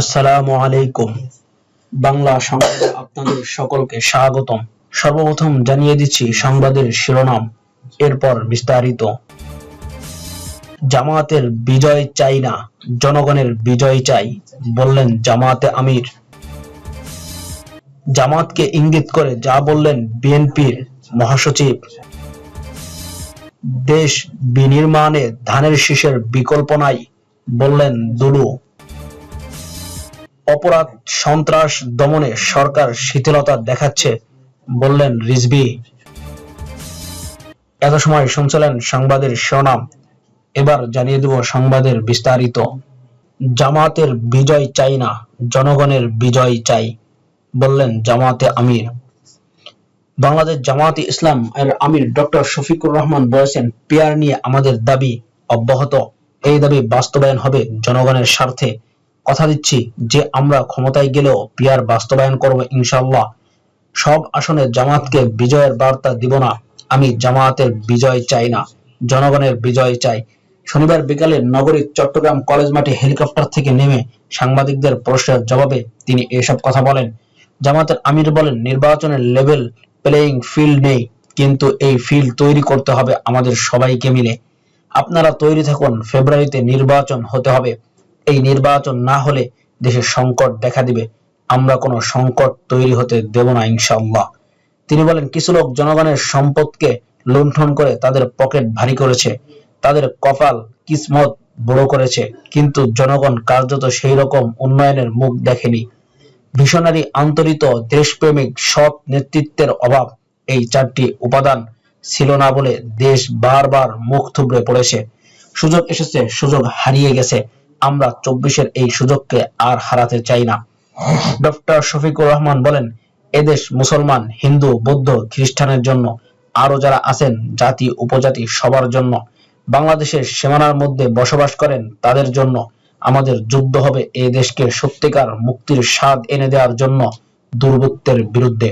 আসসালামু আলাইকুম। বাংলা সংবাদে আপনাদের সকলকে স্বাগতম। সর্বপ্রথম জানিয়ে দিচ্ছি সংবাদের শিরোনাম, এরপর বিস্তারিত। জামায়াতের বিজয় চাই না, জনগণের বিজয় চাই, বললেন জামায়াতে আমির। জামাতকে ইঙ্গিত করে যা বললেন বিএনপির মহাসচিব। দেশ বিনির্মাণে ধানের শীষের বিকল্প নাই, বললেন দুলু। অপরাধ, সন্ত্রাস, দমনে সরকার শিথিলতা দেখাচ্ছে বললেন রিজভি। এত সময় শুনছিলেন সংবাদের শিরোনাম, এবার জানিয়ে দেব সংবাদের বিস্তারিত। জামাতের বিজয় চাই না, জনগণের বিজয় চাই, বললেন জামাতে আমির। বাংলাদেশ জামায়াতে ইসলাম এর আমির ডক্টর শফিকুর রহমান বলেছেন, পিয়ার নিয়ে আমাদের দাবি অব্যাহত। এই দাবি বাস্তবায়ন হবে জনগণের স্বার্থে। কথা দিচ্ছি যে আমরা ক্ষমতায় গেলেও পিয়ার বাস্তবায়ন করব ইনশাল্লাহ সব আসনে জামাতকে বিজয়ের বার্তা দিব না। আমি জামায়াতের বিজয় চাই না, জনগণের বিজয় চাই। শনিবার বিকালে নগরীর চট্টগ্রাম কলেজ মাঠে হেলিকপ্টার থেকে নেমে সাংবাদিকদের প্রশ্নের জবাবে তিনি এসব কথা বলেন। জামাতের আমির বলেন, নির্বাচনের লেভেল প্লেয়িং ফিল্ড নেই, কিন্তু এই ফিল্ড তৈরি করতে হবে আমাদের সবাইকে মিলে। আপনারা তৈরি থাকুন, ফেব্রুয়ারিতে নির্বাচন হতে হবে। এই নির্বাচন না হলে দেশে সংকট দেখা দিবে। আমরা কোনো সংকট তৈরি হতে দেব না, ইনশাআল্লাহ। তিনি বলেন, কিছু লোক জনগণের সম্পদকে লুণ্ঠন করে তাদের পকেট ভারী করেছে, তাদের কপাল কিসমত বড় করেছে, কিন্তু জনগণ কার্যত সেই রকম উন্নয়নের মুখ দেখেনি। ভিশনারি আন্তরিত দেশপ্রেমিক সৎ নেতৃত্বের অভাব এই চারটি উপাদান ছিল না বলে দেশ বারবার মুখ থুবড়ে পড়েছে। সুযোগ এসেছে, সুযোগ হারিয়ে গেছে। আমরা চব্বিশের এই সুযোগকে আর হারাতে চাই না। ডক্টর শফিকুর রহমান বলেন, এদেশ মুসলমান, হিন্দু, বৌদ্ধ, খ্রিস্টানের জন্য আরও যারা আছেন, জাতি, উপজাতি, সবার জন্য, বাংলাদেশের সীমানার মধ্যে বসবাস করেন, তাদের জন্য আমাদের যুদ্ধ হবে এই দেশকে সত্যিকার মুক্তির স্বাদ এনে দেওয়ার জন্য দুর্বৃত্তের বিরুদ্ধে।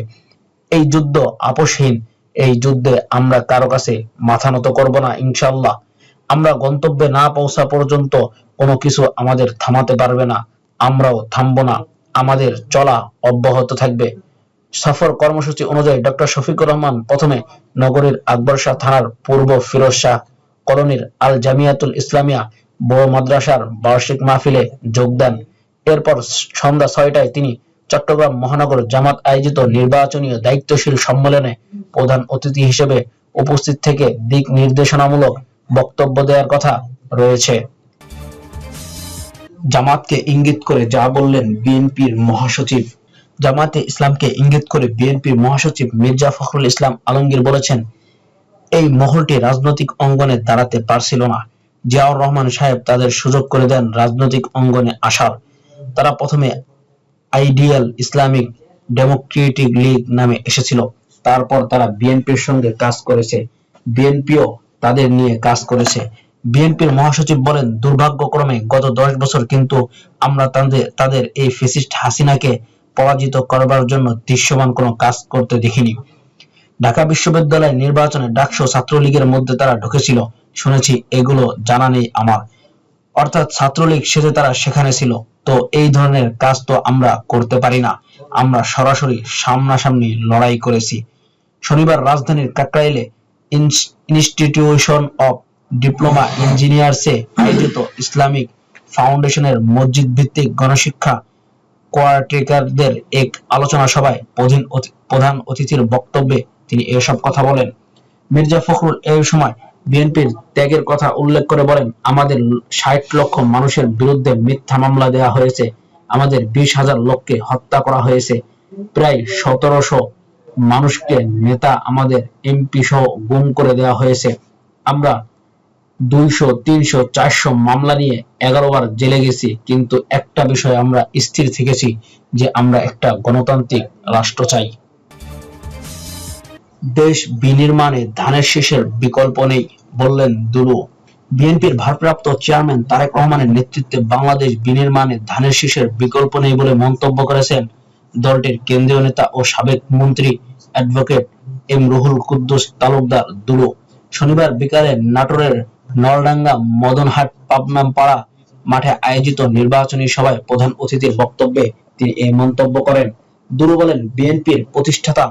এই যুদ্ধ আপোষহীন, এই যুদ্ধে আমরা কারও কাছে মাথা নত করব না ইনশাল্লাহ আমরা গন্তব্যে না পৌঁছা পর্যন্ত কোনো কিছু আমাদের থামাতে পারবে না। আমরাও থামবো না। আমাদের চলা অব্যাহত থাকবে। সফর কর্মসূচি অনুযায়ী ডক্টর শফিকুর রহমান প্রথমে নগরীর আকবর শাহ থানার পূর্ব ফিরোজ শাহ, কলোনির আল জামিয়াতুল ইসলামিয়া বড় মাদ্রাসার বার্ষিক মাহফিলে যোগ দেন। এরপর সন্ধ্যা ছয়টায় তিনি চট্টগ্রাম মহানগর জামাত আয়োজিত নির্বাচনীয় দায়িত্বশীল সম্মেলনে প্রধান অতিথি হিসেবে উপস্থিত থেকে দিক নির্দেশনামূলক বক্তব্য দেওয়ার কথা রয়েছে। জামাতকে ইঙ্গিত করে যা বললেন বিএনপির মহাসচিব। জামাতে ইসলামকে ইঙ্গিত করে বিএনপির মহাসচিব মির্জা ফখরুল ইসলাম আলমগীর বলেছেন, এই মহলটি রাজনৈতিক অঙ্গনে দাঁড়াতে পারছিল না। জিয়াউর রহমান সাহেব তাদের সুযোগ করে দেন রাজনৈতিক অঙ্গনে আসার। তারা প্রথমে আইডিয়াল ইসলামিক ডেমোক্রেটিক লীগ নামে এসেছিল। তারপর তারা বিএনপির সঙ্গে কাজ করেছে। বিএনপিও তাদের নিয়ে কাজ করেছে। বিএনপির মহাসচিব বলেন, দুর্ভাগ্যক্রমে গত দশ বছর কিন্তু আমরা তাদের তাদের এই ফেসিস্ট হাসিনাকে পরাজিত করবার জন্য দৃশ্যমান কোনো কাজ করতে দেখিনি। ঢাকা বিশ্ববিদ্যালয় নির্বাচনে ডাকসু ছাত্রলীগের মধ্যে তারা ঢুকেছিল। শুনেছি, এগুলো জানা নেই আমার। অর্থাৎ ছাত্রলীগ সেজে তারা সেখানে ছিল। তো এই ধরনের কাজ তো আমরা করতে পারি না। আমরা সরাসরি সামনাসামনি লড়াই করেছি। শনিবার রাজধানীর কাকরাইলে ইনস্টিটিউশন অফ ডিপ্লোমা ইঞ্জিনিয়ার্সে আয়োজিত ইসলামিক ফাউন্ডেশনের মসজিদ ভিত্তিক গণশিক্ষা কোয়ারটেকারদের এক আলোচনা সভায় প্রধান প্রধান অতিথির বক্তব্যে তিনি এসব কথা বলেন। মির্জা ফখরুল এই সময় বিএনপির ত্যাগের কথা উল্লেখ করে বলেন, আমাদের ষাট লক্ষ মানুষের বিরুদ্ধে মিথ্যা মামলা দেওয়া হয়েছে। আমাদের বিশ হাজার লোককে হত্যা করা হয়েছে। প্রায় সতেরোশো মানুষকে নেতা আমাদের এমপি সহ গুম করে দেওয়া হয়েছে। আমরা দুইশো, তিনশো, চারশো মামলা নিয়ে এগারো বার জেলে গেছি, কিন্তু একটা বিষয়ে আমরা স্থির থেকেছি যে আমরা একটা গণতান্ত্রিক রাষ্ট্র চাই। দেশ বিনির্মাণে ধানের শীষের বিকল্প নেই, বললেন দুলু বিএনপির ভারপ্রাপ্ত চেয়ারম্যান তারেক রহমানের নেতৃত্বে বাংলাদেশ বিনির্মাণে ধানের শীষের বিকল্প নেই বলে মন্তব্য করেছেন দলটির কেন্দ্রীয় নেতা ও সাবেক মন্ত্রী অ্যাডভোকেট এম রুহুল কুদ্দুস তালুকদার দুলু। শনিবার বিকালে নাটোরের নলডাঙ্গা মদনহাট পাবনাম পাড়া মাঠে আয়োজিত নির্বাচনী সভায় প্রধান অতিথির বক্তব্যে তিনি এই মন্তব্য করেন। দুরু বলেন, বিএনপির প্রতিষ্ঠাতা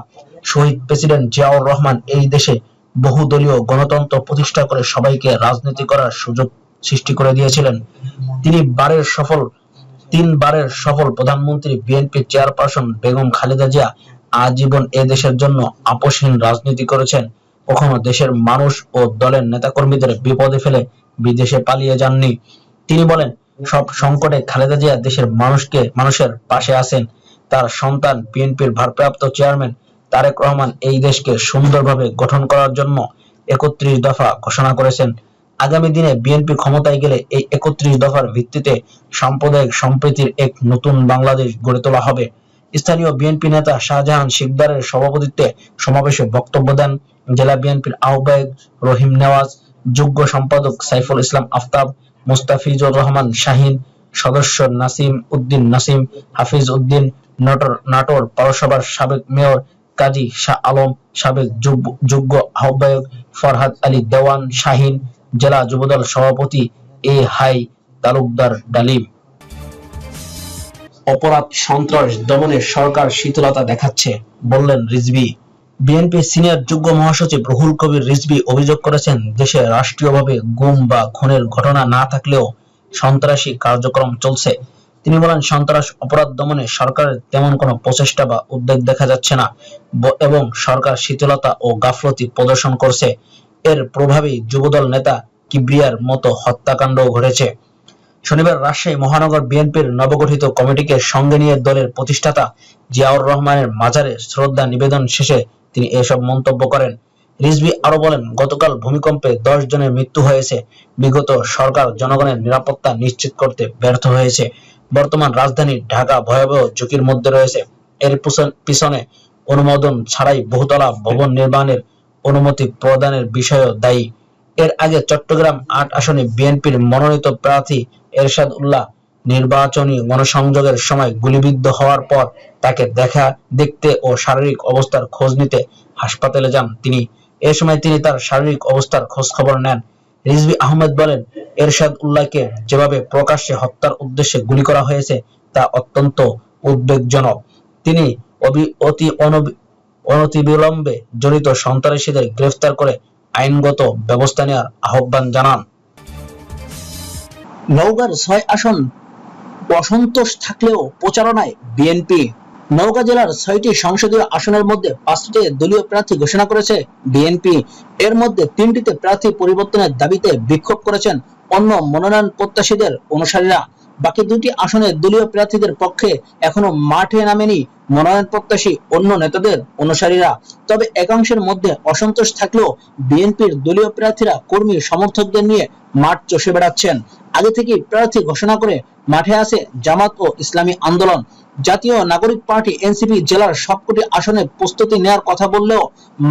শহীদ প্রেসিডেন্ট জিয়াউর রহমান এই দেশে বহুদলীয় গণতন্ত্র প্রতিষ্ঠা করে সবাইকে রাজনীতি করার সুযোগ সৃষ্টি করে দিয়েছিলেন। তিনি বারের সফল তিনবারের সফল প্রধানমন্ত্রী বিএনপি চেয়ারপারসন বেগম খালেদা জিয়া আজীবন এ দেশের জন্য আপোষহীন রাজনীতি করেছেন। কখনো দেশের মানুষ ও দলের নেতাকর্মীদের বিপদে ফেলে বিদেশে পালিয়ে যাননি। তিনি বলেন, সব সংকটে খালেদা জিয়া দেশের মানুষকে, মানুষের পাশে আছেন। তার সন্তান বিএনপির ভারপ্রাপ্ত চেয়ারম্যান তারেক রহমান এই দেশকে সুন্দরভাবে গঠন করার জন্য একত্রিশ দফা ঘোষণা করেছেন। আগামী দিনে বিএনপি ক্ষমতায় গেলে এই একত্রিশ দফার ভিত্তিতে সাম্প্রদায়িক সম্প্রীতির এক নতুন বাংলাদেশ গড়ে তোলা হবে। স্থানীয় বিএনপি নেতা শাহজাহান শিকদারের সভাপতিত্বে সমাবেশে বক্তব্য দেন জেলা বিএনপির আহ্বায়ক রহিম নেওয়াজ যুগ্ম সম্পাদক সাইফুল ইসলাম আফতাব, মুস্তাফিজুর রহমান শাহিন, সদস্য নাসিম উদ্দিন নাসিম, হাফিজ উদ্দিন, নটর নাটোর পৌরসভার সাবেক মেয়র কাজী শাহ আলম, সাবেক যুগ্ম আহ্বায়ক ফরহাদ আলী দেওয়ান শাহিন জেলা যুবদল সভাপতি এ হাই তালুকদার ডালিম। অপরাধ, সন্ত্রাস, দমনে সরকার শীতলতা দেখাচ্ছে, বললেন রিজভি। বিএনপি সিনিয়র যুগ্ম মহাসচিব রুহুল কবির রিজভি অভিযোগ করেছেন, দেশে রাষ্ট্রীয়ভাবে গুম বা খুনের ঘটনা না থাকলেও সন্ত্রাসী কার্যক্রম চলছে। তিনি বলেন, সন্ত্রাস, অপরাধ, দমনে সরকারের তেমন কোনো প্রচেষ্টা বা উদ্যোগ দেখা যাচ্ছে না এবং সরকার শীতলতা ও গাফলতি প্রদর্শন করছে। এর প্রভাবেই যুবদল নেতা কিবরিয়ার মতো হত্যাকাণ্ডও ঘটেছে। শনিবার রাজশাহী মহানগর বিএনপির নবগঠিত কমিটিকে সঙ্গে নিয়ে দলের প্রতিষ্ঠাতা জিয়াউর রহমানের মাজারে শ্রদ্ধা নিবেদন শেষে তিনি এসব মন্তব্য করেন। রিজভি আরও বলেন, গতকাল ভূমিকম্পে দশ জনের মৃত্যু হয়েছে। বিগত সরকার জনগণের নিরাপত্তা নিশ্চিত করতে ব্যর্থ হয়েছে। বর্তমান রাজধানী ঢাকা ভয়াবহ ঝুঁকির মধ্যে রয়েছে। এর পিছনে অনুমোদন ছাড়াই বহুতলা ভবন নির্মাণের অনুমতি প্রদানের বিষয়ও দায়ী। এর আগে চট্টগ্রাম আট আসনে বিএনপির মনোনীত প্রার্থী এরশাদ উল্লাহ নির্বাচনী গণসংযোগের সময় গুলিবিদ্ধ হওয়ার পর তাকে দেখা, দেখতে ও শারীরিক অবস্থার খোঁজ নিতে হাসপাতালে যান তিনি। এ সময় তিনি তার শারীরিক অবস্থার খোঁজ খবর নেন। রিজভি আহমেদ বলেন, এরশাদ উল্লাহকে যেভাবে প্রকাশ্যে হত্যার উদ্দেশ্যে গুলি করা হয়েছে তা অত্যন্ত উদ্বেগজনক। তিনি অতি অনতিবিলম্বে জড়িত সন্ত্রাসীদের গ্রেফতার করে আইনগত ব্যবস্থা নেওয়ার আহ্বান জানান। নওগাঁর ছয় আসন অসন্তোষ থাকলেও প্রচারণায় বিএনপি। নওগাঁ জেলার ছয়টি সংসদীয় আসনের মধ্যে পাঁচটিতে দলীয় প্রার্থী ঘোষণা করেছে বিএনপি। এর মধ্যে তিনটিতে প্রার্থী পরিবর্তনের দাবিতে বিক্ষোভ করেছেন অন্য মনোনয়ন প্রত্যাশীদের অনুসারীরা। বাকি দুটি আসনে দলীয় প্রার্থীদের পক্ষে এখনও মাঠে নামেনি মনোনয়ন প্রত্যাশী অন্য নেতাদের অনুসারীরা। তবে একাংশের মধ্যে অসন্তোষ থাকলেও বিএনপির দলীয় প্রার্থীরা কর্মী সমর্থকদের নিয়ে মাঠ চষে বেড়াচ্ছেন। আগে থেকে প্রার্থী ঘোষণা করে মাঠে আছে জামাত ও ইসলামী আন্দোলন। জাতীয় নাগরিক পার্টি এনসিপি জেলার সবকটি আসনে প্রস্তুতি নেওয়ার কথা বললেও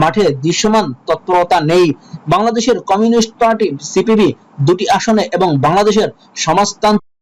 মাঠে দৃশ্যমান তৎপরতা নেই। বাংলাদেশের কমিউনিস্ট পার্টি, সিপিবি দুটি আসনে এবং বাংলাদেশের সমাজতান্ত্রিক